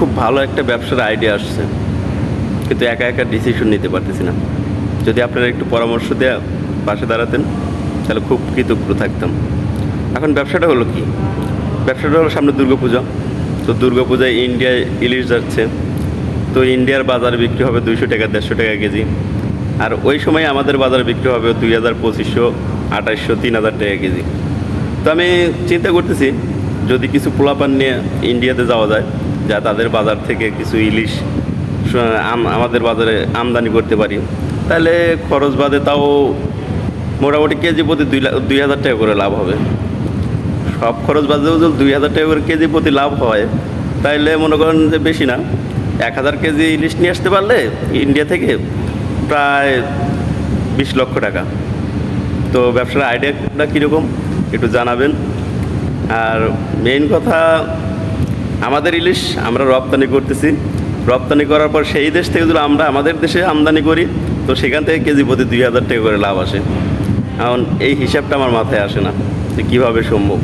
খুব ভালো একটা ব্যবসার আইডিয়া আসছে। কিন্তু একা একা ডিসিশন নিতে পারতেছি না। যদি আপনারা একটু পরামর্শ দেওয়া পাশে দাঁড়াতেন, তাহলে খুব কৃতজ্ঞ থাকতাম। এখন ব্যবসাটা হলো কি? ব্যবসাটা হলো সামনে দুর্গাপূজা। তো দুর্গাপূজায় ইন্ডিয়ায় ইলিশ যাচ্ছে। তো ইন্ডিয়ার বাজার বিক্রি হবে দুইশো টাকা, দেড়শো টাকা কেজি। আর ওই সময় আমাদের বাজার বিক্রি হবে দুই হাজার পঁচিশশো, আঠাশশো, তিন হাজার টাকা কেজি। তো আমি চিন্তা করতেছি, যদি কিছু পোলাপান নিয়ে ইন্ডিয়াতে যাওয়া যায় যা তাদের বাজার থেকে কিছু ইলিশ আমাদের বাজারে আমদানি করতে পারি। তাহলে খরচ বাদে তাও মোটামুটি কেজি প্রতি দুই লাখ দুই হাজার টাকা করে লাভ হবে। সব খরচ বাদেও যদি দুই হাজার টাকা করে কেজি প্রতি লাভ হয়, তাইলে মনে করেন যে বেশি না। এক হাজার কেজি ইলিশ নিয়ে আসতে পারলে ইন্ডিয়া থেকে প্রায় বিশ লক্ষ টাকা। তো ব্যবসার আইডিয়াটা কীরকম একটু জানাবেন। আর মেইন কথা আমাদের ইলিশ আমরা রপ্তানি করতেছি। রপ্তানি করার পর সেই দেশ থেকে যদি আমরা আমাদের দেশে আমদানি করি, তো সেখান থেকে কেজি প্রতি দুই হাজার টাকা করে লাভ আসে। এখন এই হিসাবটা আমার মাথায় আসে না যে কীভাবে সম্ভব।